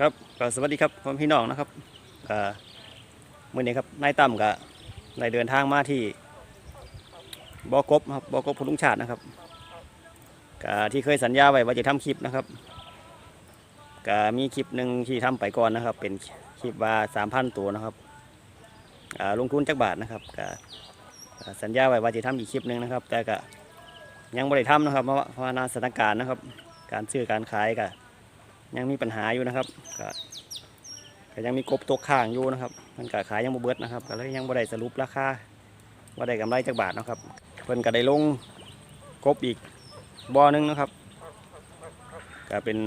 ครับก็สวัสดีครับพ่อพี่น้องนะครับก็มื่อนี้ครับนายตั้มก็ได้เดินทางมาที่บกบครับบกบพลุงชาตินะครับก็ที่เคยสัญญาไว้ว่าจะทำคลิปนะครับก็มีคลิปหนึ่งที่ทำไปก่อนนะครับ เป็นคลิปว่าสามพันตัวนะครับลงทุนจักบาทนะครับก็สัญญาไว้ว่าจะทำอีกคลิปหนึ่งนะครับ แต่ก็ยังไม่ได้ทำนะครับเพราะว่าเพราะว่านาสถานการณ์นะครับ การซื้อการขายก็ ยังมีปัญหาอยู่นะครับก็ก็ยังมีกบตกข้างอยู่นะครับ มันก็ขายยังบ่เบิดนะครับก็เลยยังบ่ได้สรุปราคาว่าได้กำไรจากบาทนะครับเพิ่นก็ได้ลงกบอีกบ่อหนึงนะครับก็เป็น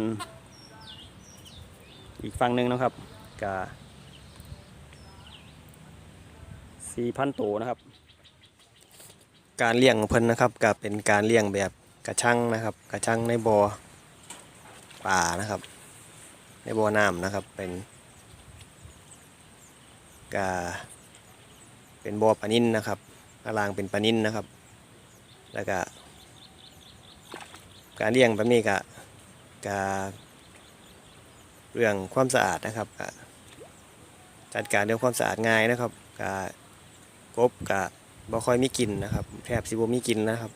อีกฝั่งหนึ่งนะครับก็สี่พันตัวนะครับ การเลี้ยงของเพิ่นนะครับก็เป็นการเลี้ยงแบบกระชังนะครับ กระชังในบ่อป่านะครับ ในบ่อน้ำนะครับ เป็นกาเป็นบ่อปลานินนะครับข้างล่างเป็นปลานินนะครับ แล้วก็การเลี้ยงแบบนี้ก็กาเรื่องความสะอาดนะครับกจัดการเรื่องความสะอาดง่ายนะครับกากบกะบ่ค่อยมีกลิ่นนะครับ แทบสิบ่มีกลิ่นนะครับ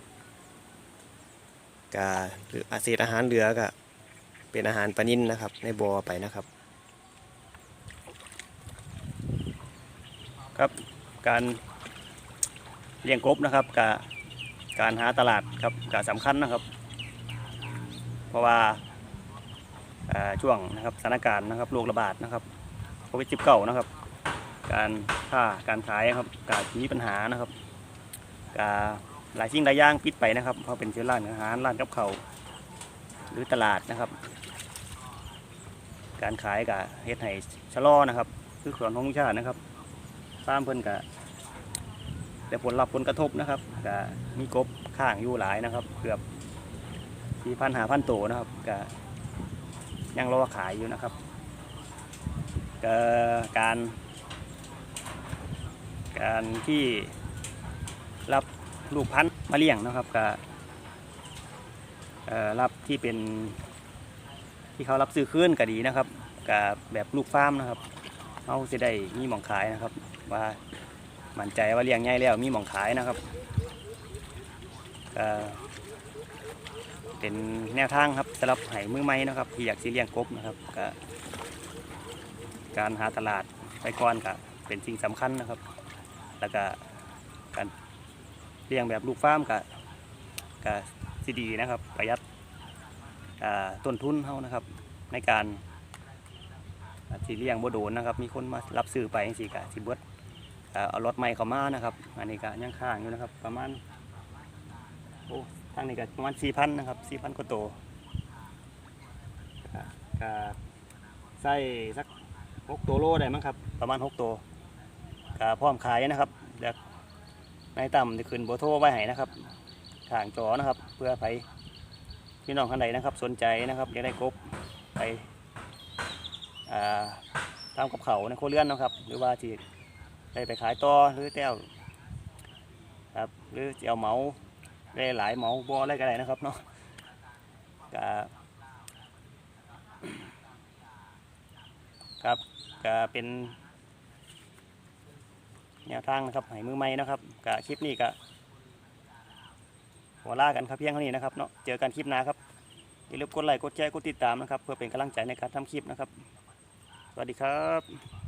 กาหรืออาเศษอาหารเหลือก็ เป็นอาหารปลานิ่นนะครับ ในบ่อไปนะครับ ครับการเลี้ยงกบนะครับกับการหาตลาดครับก็สำคัญนะครับ เพราะว่าช่วงนะครับสถานการณ์นะครับโรคระบาดนะครับโควิด -19 นะครับ การค้าการขายครับการมีปัญหานะครับการหลายสิ่งหลายอย่างปิดไปนะครับเพราะเป็นเชื้อร้านอาหารร้านกับเขาหรือตลาดนะครับ การขายกับเฮ็ดให้ชะลอนะครับ คือสวนของชาตินะครับตามเพิ่นกับแต่ผลลัพธ์ผลกระทบนะครับก็มีกบข้างอยู่หลายนะครับ เกือบสี่พันหาพันตัวนะครับก็ยังรอขายอยู่นะครับก็การ การที่รับลูกพันธุ์มาเลี้ยงนะครับก็เอ่อรับที่เป็น ที่เขารับซื้อคืนก็ดีนะครับกับแบบลูกฟาร์มนะครับเขาจะได้มีหมองขายนะครับ ว่ามั่นใจว่าเลี้ยงง่ายแล้วมีหมองขายนะครับก็เป็นแนวทางครับสำหรับไห้มือใหม่นะครับ ที่อยากสิเลี้ยงกบนะครับก็การหาตลาดไปก่อนก็เป็นสิ่งสำคัญนะครับ แล้วก็การเลี้ยงแบบลูกฟาร์มก็ก็สิดีนะครับ ประหยัด ต้นทุนเขานะครับ ในการอ่าที่เลี้ยงบ่โดนนะครับ มีคนมารับซื้อไปจังซี่ก็สิเบิดเอารถใหม่เข้ามานะครับ อันนี้ก็ยังค้างอยู่นะครับ ประมาณโอ้ทางนี้ก็ประมาณ4,000นนะครับ4,000กว่าตัวก็ก็ใส่สัก6ตัวโลได้มั้งครับ ประมาณ6ตัวก็พร้อมขายนะครับเดี๋ยวนายต่ำจะขึ้นเบโทรไว้ให้นะครับทางจอนะครับ เพื่อไป พี่น้องท่านใดนะครับ สนใจนะครับอยากได้กบไปาตามกับเขาในโคเรื่อนนะครับ หรือว่าที่ได้ไปขายต่อหรือแต้วครับหรือจะเอาเมาได้หลายเมาบออะไรก็ได้นะครับเนาะก็ครับก็เป็นแนวทางนะครับให้มือใหม่นะครับกับคลิปนี้ก็ หัวล่ากันครับเพียงเท่านี้นะครับเนาะเจอกันคลิปหน้าครับอย่าลืมกดไลค์กดแชร์กดติดตามนะครับ เพื่อเป็นกำลังใจในการทำคลิปนะครับ สวัสดีครับ